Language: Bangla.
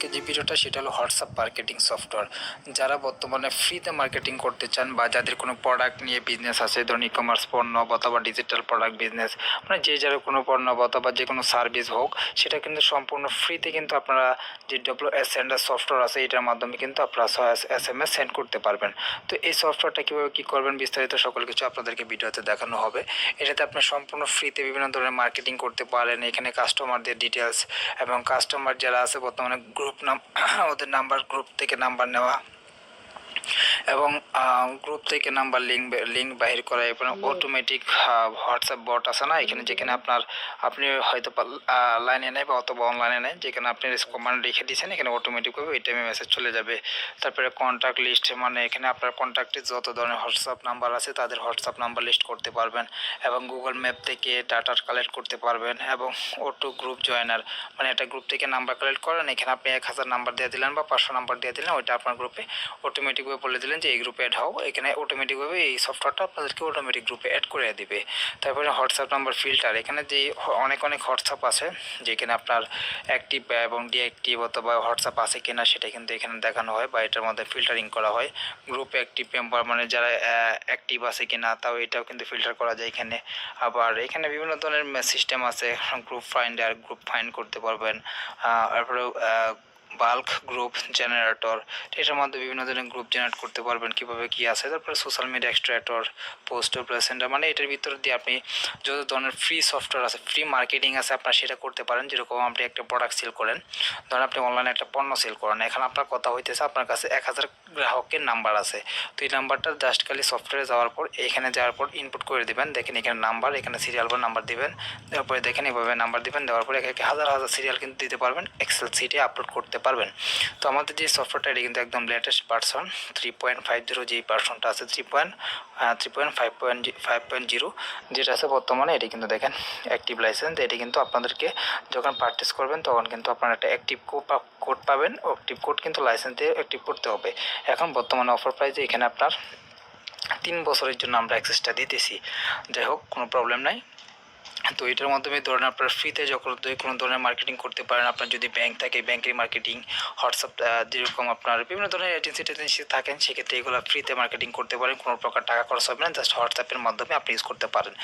আজকে যে ভিডিওটা সেটা হলো হোয়াটসঅ্যাপ মার্কেটিং সফটওয়্যার যারা বর্তমানে ফ্রিতে মার্কেটিং করতে চান বা যাদের কোনো প্রোডাক্ট নিয়ে বিজনেস আছে, ধরুন ই কমার্স পণ্য অথবা ডিজিটাল প্রোডাক্ট বিজনেস মানে যে যারা কোনো পণ্য অথবা যে কোনো সার্ভিস হোক, সেটা কিন্তু সম্পূর্ণ ফ্রিতে কিন্তু আপনারা যে ডব্লিউ এস সেন্ডার সফটওয়্যার আছে, এটার মাধ্যমে কিন্তু আপনারা এস এম এস সেন্ড করতে পারবেন। তো এই সফটওয়্যারটা কীভাবে কী করবেন, বিস্তারিত সকল কিছু আপনাদেরকে ভিডিওতে দেখানো হবে। এটাতে আপনি সম্পূর্ণ ফ্রিতে বিভিন্ন ধরনের মার্কেটিং করতে পারেন, এখানে কাস্টমারদের ডিটেলস এবং কাস্টমার যারা আছে, বর্তমানে গ্রুপ নাম ওদের নাম্বার গ্রুপ থেকে নাম্বার নেওয়া। এবং গ্রুপ থেকে নাম্বার লিঙ্ক লিঙ্ক বাহির করা এবং অটোমেটিক হোয়াটসঅ্যাপ বট আছে না? এখানে যেখানে আপনার আপনি হয়তো লাইনে নেয় বা অথবা অনলাইনে নেয় যেখানে আপনি কমান্ড রেখে দিয়েছেন এখানে অটোমেটিকভাবে এই টাইমে মেসেজ চলে যাবে। তারপরে কন্ট্যাক্ট লিস্ট মানে এখানে আপনার কন্ট্যাক্টে যত ধরনের হোয়াটসঅ্যাপ নাম্বার আছে তাদের হোয়াটসঅ্যাপ নাম্বার লিস্ট করতে পারবেন এবং গুগল ম্যাপ থেকে ডাটা কালেক্ট করতে পারবেন এবং অটো গ্রুপ জয়েনার মানে একটা গ্রুপ থেকে নাম্বার কালেক্ট করেন এখানে আপনি এক হাজার নাম্বার দিয়ে দিলেন বা পাঁচশো নাম্বার দিয়ে দিলেন ওইটা আপনার গ্রুপে অটোমেটিকভাবে বলে দিলেন যে এই গ্রুপে অ্যাড হও, এখানে অটোমেটিকভাবে এই সফটওয়্যারটা আপনাদেরকে অটোমেটিক গ্রুপে অ্যাড করে দিবে। তারপরে হোয়াটসঅ্যাপ নাম্বার ফিল্টার এখানে যে অনেক অনেক হোয়াটসঅ্যাপ আছে, যেখানে আপনার অ্যাক্টিভ এবং ডিঅ্যাক্টিভ অথবা হোয়াটসঅ্যাপ আছে কিনা সেটা কিন্তু এখানে দেখানো হয় বা এটার মধ্যে ফিল্টারিং করা হয়। গ্রুপ অ্যাক্টিভ মেম্বার মানে যারা অ্যাক্টিভ আছে কিনা তাও এটাও কিন্তু ফিল্টার করা যায় এখানে। আবার এখানে বিভিন্ন ধরনের সিস্টেম আছে গ্রুপ ফাইন্ডার গ্রুপ ফাইন্ড করতে পারবেন। তারপরে বাল্ক গ্রুপ জেনারেটর এটার মধ্যে বিভিন্ন ধরনের গ্রুপ জেনারেট করতে পারবেন, কীভাবে কী আছে। তারপরে social media extractor poster presenter মানে এটার ভিতর দিয়ে আপনি যত ধরনের ফ্রি সফটওয়্যার আছে ফ্রি মার্কেটিং আছে, আপনার সেটা করতে পারেন। যেরকম আপনি একটা প্রোডাক্ট সেল করেন, ধরেন আপনি অনলাইনে একটা পণ্য সেল করেন। এখন আপনার কথা হইতেছে আপনার কাছে এক হাজার গ্রাহকের নাম্বার আছে। তো এই নাম্বারটা জাস্ট খালি সফটওয়্যারে যাওয়ার পর, এখানে যাওয়ার পর ইনপুট করে দেবেন। দেখেন এখানে নাম্বার এখানে সিরিয়াল বা নাম্বার দিবেন। দেওয়ার পরে দেখেন এভাবে নাম্বার দিবেন। দেওয়ার পরে হাজার হাজার সিরিয়াল কিন্তু দিতে পারবেন। এক্সেল সিটে আপলোড করতে পারবেন। তো আমাদের যে সফটওয়্যারটা এটা কিন্তু একদম latest version three point five zero যেই ভার্সনটা আছে three point three point five point five point zero যেটা আছে বর্তমানে, এটি কিন্তু দেখেন অ্যাক্টিভ লাইসেন্স এটি কিন্তু আপনাদেরকে যখন পারচেস করবেন, তখন কিন্তু আপনারা একটা অ্যাক্টিভ কোড পাবেন অ্যাক্টিভ কোড কিন্তু লাইসেন্স দিয়ে অ্যাক্টিভ করতে হবে। এখন বর্তমানে অফার প্রাইসে এখানে আপনার তিন বছরের জন্য আমরা অ্যাক্সেসটা দিতেছি। যাই হোক, কোনো প্রবলেম নাই। তো এটার মাধ্যমে ধরেন আপনার ফ্রিতে যখন কোনো ধরনের মার্কেটিং করতে পারেন, আপনার যদি ব্যাংক থাকে ব্যাংকের মার্কেটিং হোয়াটসঅ্যাপ যেরকম আপনার বিভিন্ন ধরনের এজেন্সি টেজেন্সি থাকেন, সেক্ষেত্রে এগুলো ফ্রিতে মার্কেটিং করতে পারেন, কোনো প্রকার টাকা খরচ হবে না জাস্ট হোয়াটসঅ্যাপের মাধ্যমে আপনি ইউজ করতে পারেন।